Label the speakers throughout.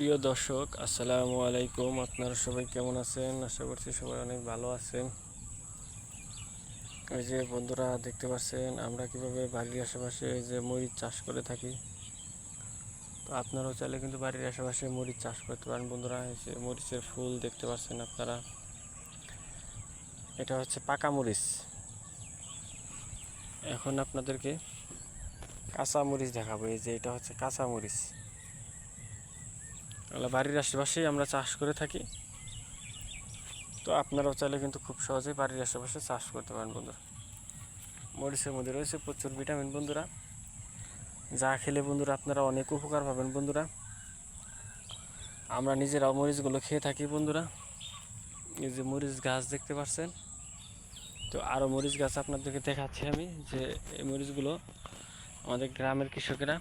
Speaker 1: প্রিয় দর্শক, আসসালামু আলাইকুম। আপনারা সবাই কেমন আছেন? আশা করছি সবাই অনেক ভালো আছেন। এই যে বন্ধুরা, দেখতে পাচ্ছেন, আমরা কীভাবে বাড়ির আশেপাশে যে মরিচ চাষ করে থাকি। তো আপনারাও চাইলে কিন্তু বাড়ির আশেপাশে মরিচ চাষ করতে পারেন। বন্ধুরা, এই যে মরিচের ফুল দেখতে পাচ্ছেন আপনারা। এটা হচ্ছে পাকা মরিচ। এখন আপনাদেরকে কাঁচা মরিচ দেখাবো। এই যে এটা হচ্ছে কাঁচা মরিচ। এগুলো বাড়ির আশেপাশেই আমরা চাষ করে থাকি। তো আপনারাও চাইলে কিন্তু খুব সহজেই বাড়ির আশেপাশে চাষ করতে পারেন বন্ধুরা। মরিচের মধ্যে রয়েছে প্রচুর ভিটামিন বন্ধুরা। যা খেলে বন্ধুরা আপনারা অনেক উপকার পাবেন বন্ধুরা। আমরা নিজেরাও মরিচগুলো খেয়ে থাকি বন্ধুরা। এই যে মরিচ গাছ দেখতে পাচ্ছেন। তো আরও মরিচ গাছ আপনাদেরকে দেখাচ্ছি আমি যে এই মরিচগুলো আমাদের গ্রামের কৃষকেরা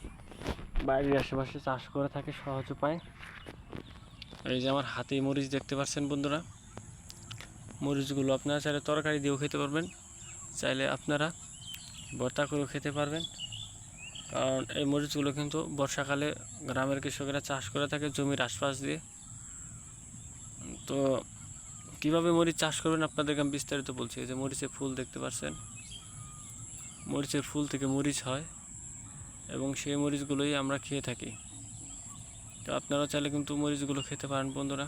Speaker 1: বাড়ির আশেপাশে চাষ করে থাকে সহজ উপায়। এই যে আমার হাতে মরিচ দেখতে পাচ্ছেন বন্ধুরা, মরিচগুলো আপনারা চাইলে তরকারি দিয়েও খেতে পারবেন, চাইলে আপনারা ভর্তা করেও খেতে পারবেন। কারণ এই মরিচগুলো কিন্তু বর্ষাকালে গ্রামের কৃষকেরা চাষ করে থাকে জমির আশপাশ দিয়ে। তো কীভাবে মরিচ চাষ করবেন আপনাদেরকে আমি বিস্তারিত বলছি। এই যে মরিচের ফুল দেখতে পাচ্ছেন, মরিচের ফুল থেকে মরিচ হয়। এবং সেই মরিচগুলোই আমরা খেয়ে থাকি। তো আপনারা চাইলে কিন্তু মরিচগুলো খেতে পারেন বন্ধুরা।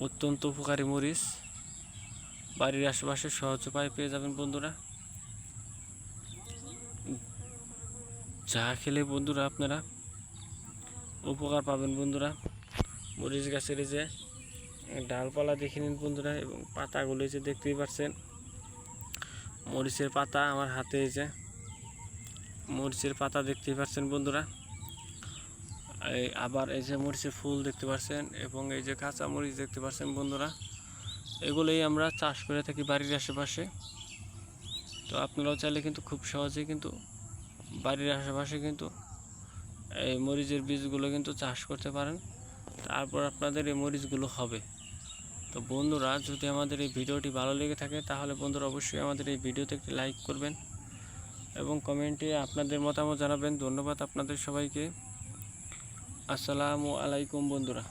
Speaker 1: অত্যন্ত উপকারী মরিচ। বাড়ির আশেপাশে সহজ উপায় পেয়ে যাবেন বন্ধুরা। যা খেলে বন্ধুরা আপনারা উপকার পাবেন বন্ধুরা। মরিচ গাছের যে ডালপালা দেখে নিন বন্ধুরা এবং পাতাগুলো যে দেখতেই পাচ্ছেন। মরিচের পাতা আমার হাতে যে মরিচের পাতা দেখতেই পাচ্ছেন বন্ধুরা। এই আবার এই যে মরিচের ফুল দেখতে পাচ্ছেন এবং এই যে কাঁচা মরিচ দেখতে পাচ্ছেন বন্ধুরা। এগুলোই আমরা চাষ করে থাকি বাড়ির আশেপাশে। তো আপনারাও চাইলে কিন্তু খুব সহজেই কিন্তু বাড়ির আশেপাশে কিন্তু এই মরিচের বীজগুলো কিন্তু চাষ করতে পারেন। তারপর আপনাদের এই মরিচগুলো হবে। তো বন্ধুরা, যদি আমাদের এই ভিডিওটি ভালো লেগে থাকে, তাহলে বন্ধুরা অবশ্যই আমাদের এই ভিডিওতে একটি লাইক করবেন। এবং কমেন্টে আপনাদের মতামত জানাবেন। ধন্যবাদ আপনাদের সবাইকে। আসসালামু আলাইকুম বন্ধুরা।